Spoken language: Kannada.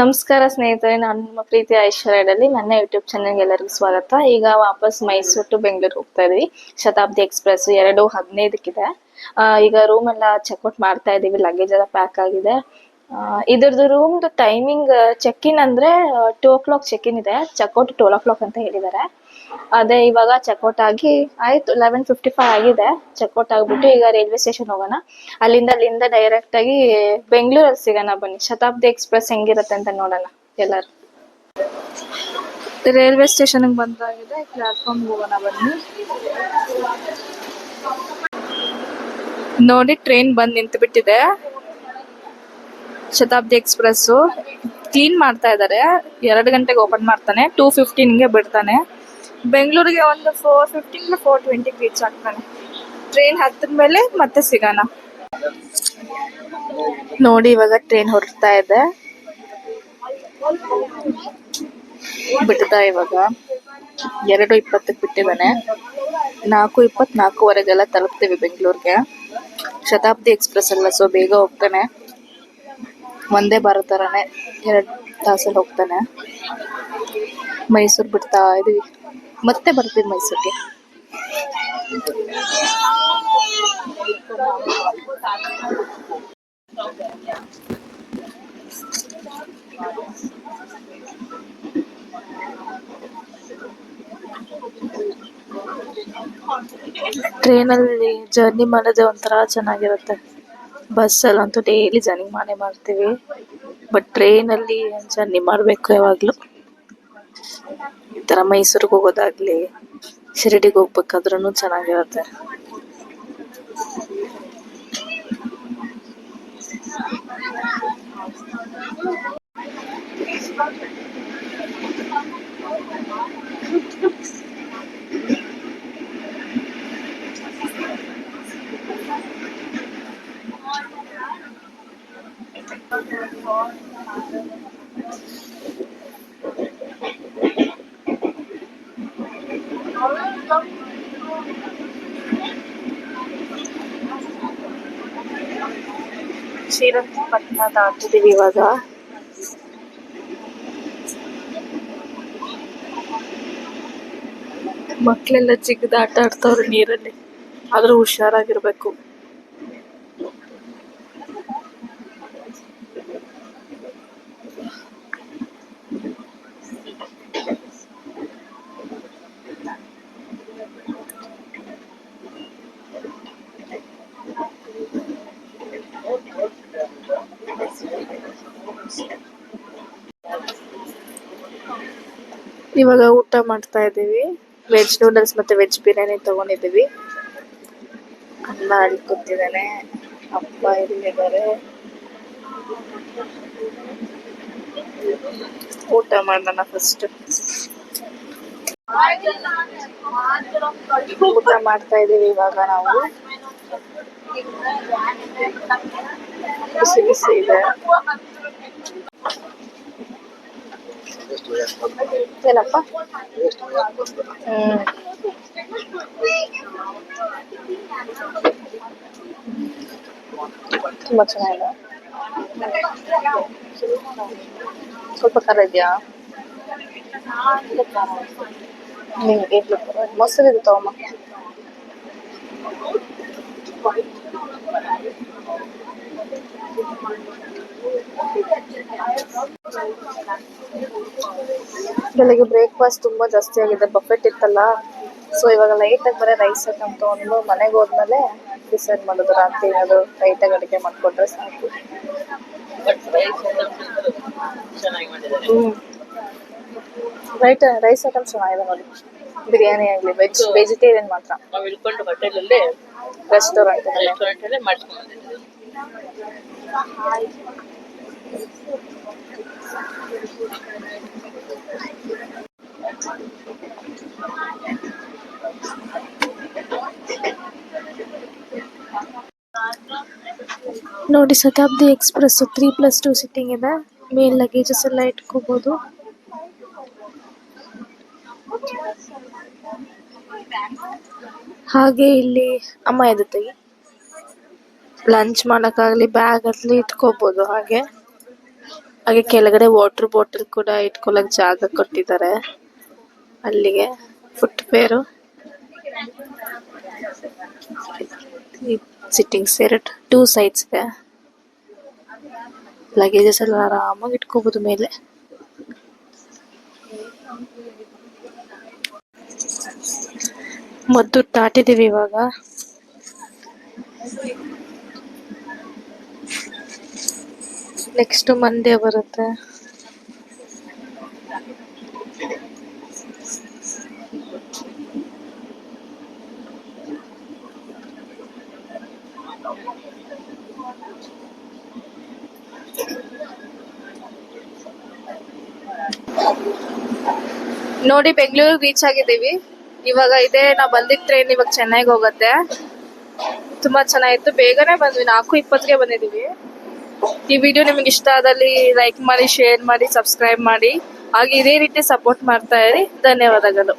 ನಮಸ್ಕಾರ ಸ್ನೇಹಿತರೆ, ನಾನು ನಿಮ್ಮ ಪ್ರೀತಿ ಐಶ್ವರ್ಯದಲ್ಲಿ ನನ್ನ ಯೂಟ್ಯೂಬ್ ಚಾನಲ್ಗೆ ಎಲ್ಲರಿಗೂ ಸ್ವಾಗತ. ಈಗ ವಾಪಸ್ ಮೈಸೂರು ಟು ಬೆಂಗಳೂರು ಹೋಗ್ತಾ ಇದೀವಿ ಶತಾಬ್ದಿ ಎಕ್ಸ್ಪ್ರೆಸ್ ಎರಡು ಹದಿನೈದಕ್ಕಿದೆ. ಈಗ ರೂಮ್ ಎಲ್ಲ ಚೆಕ್ಔಟ್ ಮಾಡ್ತಾ ಇದೀವಿ ಲಗೇಜ್ ಎಲ್ಲ ಪ್ಯಾಕ್ ಆಗಿದೆ. ಇದರದು ಇದ್ರದ್ದು ರೂಮ್ದು ಟೈಮಿಂಗ್ ಚೆಕ್ ಇನ್ ಅಂದ್ರೆ two o'clock check in ಇದೆ. ಚೆಕ್ಔಟ್ ಟ್ವೆಲ್ ಓ ಕ್ಲಾಕ್ ಅಂತ ಹೇಳಿದ್ದಾರೆ. ಅದೇ ಇವಾಗ ಚೆಕ್ಔಟ್ ಆಗಿ ಆಯ್ತು ಲೆವೆನ್ ಫಿಫ್ಟಿ ಫೈವ್ ಆಗಿದೆ ಚೆಕ್ಔಟ್ ಆಗ್ಬಿಟ್ಟು ಈಗ ರೈಲ್ವೆ ಸ್ಟೇಷನ್ ಹೋಗೋಣ. ಅಲ್ಲಿಂದ ಅಲ್ಲಿಂದ ಡೈರೆಕ್ಟ್ ಆಗಿ ಬೆಂಗಳೂರಲ್ಲಿ ಸಿಗೋಣ ಬನ್ನಿ. ಶತಾಬ್ದಿ ಎಕ್ಸ್ಪ್ರೆಸ್ ಹೆಂಗಿರುತ್ತೆ ಅಂತ ನೋಡೋಣ ಎಲ್ಲರೂ. ರೈಲ್ವೆ ಸ್ಟೇಷನ್ಗೆ ಬಂದಾಗಿದೆ ಪ್ಲಾಟ್ಫಾರ್ಮ್ ಹೋಗೋಣ ಬನ್ನಿ. ನೋಡಿ ಟ್ರೈನ್ ಬಂದು ನಿಂತು ಬಿಟ್ಟಿದೆ ಶತಾಬ್ದಿ ಎಕ್ಸ್ಪ್ರೆಸ್ಸು ಕ್ಲೀನ್ ಮಾಡ್ತಾ ಇದ್ದಾರೆ ಎರಡು ಗಂಟೆಗೆ ಓಪನ್ ಮಾಡ್ತಾನೆ. ಟೂ ಫಿಫ್ಟೀನ್ಗೆ ಬಿಡ್ತಾನೆ. ಬೆಂಗಳೂರಿಗೆ ಒಂದು ಫೋರ್ ಫಿಫ್ಟೀನ್ ಫೋರ್ ಟ್ವೆಂಟಿಗೆ ರೀಚ್ ಆಗ್ತಾನೆ. ಟ್ರೈನ್ ಹತ್ತಿದ ಮೇಲೆ ಮತ್ತೆ ಸಿಗೋಣ. ನೋಡಿ, ಇವಾಗ ಟ್ರೈನ್ ಹೊರಡ್ತಾ ಇದೆ. ಬಿಟ್ಟದ ಇವಾಗ. ಎರಡು ಇಪ್ಪತ್ತಕ್ಕೆ ಬಿಟ್ಟಿದ್ದಾನೆ. ನಾಲ್ಕು ಇಪ್ಪತ್ನಾಲ್ಕುವರೆಗೆಲ್ಲ ತಲುಪ್ತೀವಿ ಬೆಂಗಳೂರಿಗೆ. ಶತಾಬ್ದಿ ಎಕ್ಸ್ಪ್ರೆಸ್ ಅಲ್ಲ ಸೊ ಬೇಗ ಹೋಗ್ತಾನೆ. ಒಂದೇ ಬಾರೋ ಥರನೇ ಎರಡು ತಾಸಲ್ಲಿ ಹೋಗ್ತಾನೆ. ಮೈಸೂರು ಬಿಡ್ತಾ ಇದೀವಿ. ಮತ್ತೆ ಬರ್ತೀವಿ ಮೈಸೂರಿಗೆ. ಟ್ರೈನಲ್ಲಿ ಜರ್ನಿ ಮಾಡೋದೇ ಒಂಥರ ಚೆನ್ನಾಗಿರುತ್ತೆ. ಬಸ್ಸಲ್ಲಂತೂ ಡೈಲಿ ಜರ್ನಿ ಮಾಡೇ ಮಾಡ್ತೀವಿ. ಬಟ್ ಟ್ರೈನಲ್ಲಿ ಜರ್ನಿ ಮಾಡಬೇಕು ಯಾವಾಗಲೂ. ಈ ಥರ ಮೈಸೂರಿಗೆ ಹೋಗೋದಾಗ್ಲಿ ಶಿರಡಿಗೆ ಹೋಗ್ಬೇಕಾದ್ರೂ ಚೆನ್ನಾಗಿರುತ್ತೆ ಶ್ರೀರಂಗಪಟ್ಟಣ ದಾಟಿದೀವಿ ಇವಾಗ. ಮಕ್ಕಳೆಲ್ಲ ಚಿಕ್ಕದಾಟ ಆಡ್ತಾವ್ರೆ ನೀರಲ್ಲಿ. ಆದ್ರೂ ಹುಷಾರಾಗಿರ್ಬೇಕು. ಇವಾಗ ಊಟ ಮಾಡ್ತಾ ಇದ್ದೀವಿ. ವೆಜ್ ನೂಡಲ್ಸ್ ಮತ್ತೆ ವೆಜ್ ಬಿರಿಯಾನಿ ತಗೊಂಡಿದ್ದೀವಿ. ಅಣ್ಣ ಅಲ್ಲಿ ಕೂತಿದ್ದಾನೆ ಅಪ್ಪ ಇಲ್ಲಿದ್ದಾರೆ ಊಟ ಮಾಡೋಣ ಫಸ್ಟ್ ಊಟ ಮಾಡ್ತಾ ಇದೀವಿ ಇವಾಗ ನಾವು. ಬಿಸಿ ಬಿಸಿ ಇದೆ. ಏನಪ್ಪ? ತುಂಬಾ ಚೆನ್ನಾಗಿದೆ. ಸ್ವಲ್ಪ ಖಾರ ಇದೆಯಾ? ನಿಮ್ಗೆ. ಮೊಸರು ಇದೆ ತಗೊಮ್ಮ ಬೆಳಗ್ಗೆ ಬ್ರೇಕ್ಫಾಸ್ಟ್ ತುಂಬಾ ಜಾಸ್ತಿ ಆಗಿದೆ. ಬಫೆಟ್ ಇತ್ತಲ್ಲ. ಸೊ ಇವಾಗ ಲೈಟ್ ಆಗಿ ಬರೀ ರೈಸ್ ಐಟಮ್ ತಗೊಂಡು ಮನೆಗೆ ಹೋದ್ಮೇಲೆ ಡಿಸೈಡ್ ಮಾಡೋದು. ರಾತ್ರಿ ಏನಾದ್ರು ಲೈಟಾಗಿ ಅಡುಗೆ ಮಾಡಿಕೊಟ್ರೆ ಸಾಕು. ರೈಟ್ ರೈಸ್ ಐಟಮ್ ಚೆನ್ನಾಗಿದೆ ನೋಡಿ. ಬಿರಿಯಾನಿ ಆಗಲಿ ವೆಜ್ ವೆಜಿಟೇರಿಯನ್ ಮಾತ್ರ. ರೆಸ್ಟೋರೆಂಟ್ ನೋಡಿ, Shatabdi express three plus two sitting ಇದೆ. ಮೇಲ್ ಲಗೇಜಸ್ ಎಲ್ಲ ಇಟ್ಕೋಬಹುದು ಹಾಗೆ ಇಲ್ಲಿ ಅಮ್ಮ ಇದು ತೆಗಿ ಲಂಚ್ ಮಾಡಕ್ಕಾಗ್ಲಿ ಬ್ಯಾಗ್ ಅಲ್ಲಿ ಇಟ್ಕೋಬಹುದು ಹಾಗೆ. ಹಾಗೆ ಕೆಳಗಡೆ ವಾಟರ್ ಬಾಟಲ್ ಕೂಡ ಇಟ್ಕೊಳಕ್ ಜಾಗ ಕೊಟ್ಟಿದ್ದಾರೆ. ಅಲ್ಲಿಗೆ ಫುಟ್ ಪೇರು ಸಿಟ್ಟಿಂಗ್ ಸೇರ್ ಟೂ ಸೈಡ್ಸ್ ಇದೆ. ಲಗೇಜಸ್ ಎಲ್ಲ ಆರಾಮಾಗಿ ಇಟ್ಕೋಬಹುದು ಮೇಲೆ. ಮದ್ದು ದಾಟಿದೀವಿ ಇವಾಗ. ನೆಕ್ಸ್ಟ್ ಮಂಡೇ ಬರುತ್ತೆ. ನೋಡಿ ಬೆಂಗಳೂರು ರೀಚ್ ಆಗಿದ್ದೀವಿ. ಇವಾಗ ಇದೆ, ನಾವು ಬಂದಿದ್ದ ಟ್ರೈನ್ ಇವಾಗ ಚೆನ್ನೈಗೆ ಹೋಗುತ್ತೆ. ತುಂಬಾ ಚೆನ್ನಾಗಿತ್ತು. ಬೇಗನೆ ಬಂದ್ವಿ. ನಾಲ್ಕು ಇಪ್ಪತ್ತಿಗೆ ಬಂದಿದ್ದೀವಿ. ಈ ವಿಡಿಯೋ ನಿಮಗೆ ಇಷ್ಟ ಆದಲ್ಲಿ ಲೈಕ್ ಮಾಡಿ ಶೇರ್ ಮಾಡಿ ಸಬ್ಸ್ಕ್ರೈಬ್ ಮಾಡಿ. ಹಾಗೆ ಇದೇ ರೀತಿ ಸಪೋರ್ಟ್ ಮಾಡ್ತಾ ಇರಿ. ಧನ್ಯವಾದಗಳು.